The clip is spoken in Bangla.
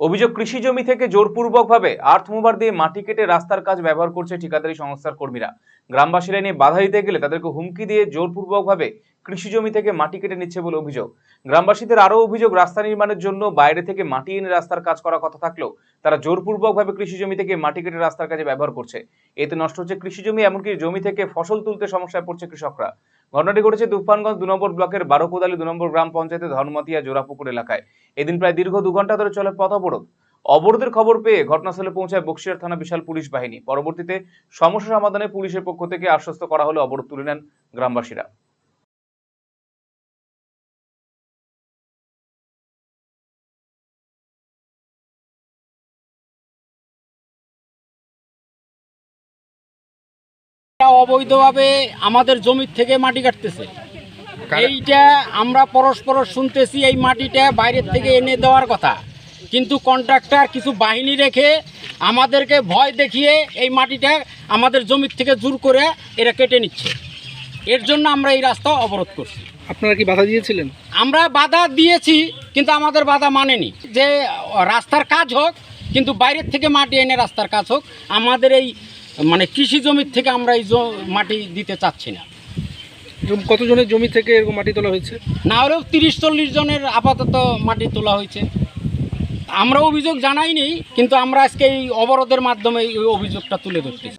অভিযোগ, কৃষি জমি থেকে জোরপূর্বকভাবে আর্থ মুভার দিয়ে মাটি কেটে রাস্তার কাজ ব্যবহার করছে ঠিকাদারি সংস্থার কর্মীরা। গ্রামবাসীরা নিয়ে বাধা দিতে গেলে তাদেরকে হুমকি দিয়ে জোরপূর্বকভাবে কৃষি জমি থেকে মাটি কেটে নিচ্ছে বলে অভিযোগ। গ্রামবাসীদের আরও অভিযোগ, রাস্তা নির্মাণের জন্য বাইরে থেকে মাটি এনে রাস্তার কাজ করার কথা থাকলেও তারা জোরপূর্বকভাবে কৃষি জমি থেকে মাটি কেটে রাস্তার কাজে ব্যবহার করছে। এতে নষ্ট হচ্ছে কৃষি জমি, এমনকি জমি থেকে ফসল তুলতে সমস্যায় পড়ছে কৃষকরা। ঘটনাটি ঘটেছে তুফানগঞ্জ দু নম্বর ব্লকের বারোকোদালি দু নম্বর গ্রাম পঞ্চায়েতের ধর্মতিয়া জোড়াপুকুর এলাকায়। এদিন প্রায় দীর্ঘ দু ঘণ্টা ধরে চলে পথ অবরোধ। অবরোধের খবর পেয়ে ঘটনাস্থলে পৌঁছায় বক্সিয়ার থানা বিশাল পুলিশ বাহিনী। পরবর্তীতে সমস্যা সমাধানে পুলিশের পক্ষ থেকে আশ্বস্ত করা হলে অবরোধ তুলে নেন গ্রামবাসীরা। এটা অবৈধভাবে আমাদের জমির থেকে মাটি কাটতেছে। এইটা আমরা পরস্পর শুনতেছি এই মাটিটা বাইরের থেকে এনে দেওয়ার কথা। কিন্তু কন্ট্রাক্টর কিছু বাহিনী রেখে আমাদেরকে ভয় দেখিয়ে এই মাটিটা আমাদের জমির থেকে জোর করে এরা কেটে নিচ্ছে। এর জন্য আমরা এই রাস্তা অবরোধ করছি। আপনারা কি বাধা দিয়েছিলেন? আমরা বাধা দিয়েছি কিন্তু আমাদের বাধা মানেনি। যে রাস্তার কাজ হোক কিন্তু বাইরের থেকে মাটি এনে রাস্তার কাজ হোক আমাদের এই মানে কৃষি জমির থেকে আমরা এই মাটি দিতে চাচ্ছি না। কতজনের জমি থেকে এরকম মাটি তোলা হয়েছে? না হলেও তিরিশ চল্লিশ জনের আপাতত মাটি তোলা হয়েছে। আমরা অভিযোগ জানাইনি কিন্তু আমরা আজকে এই অবরোধের মাধ্যমে এই অভিযোগটা তুলে ধরতেছি।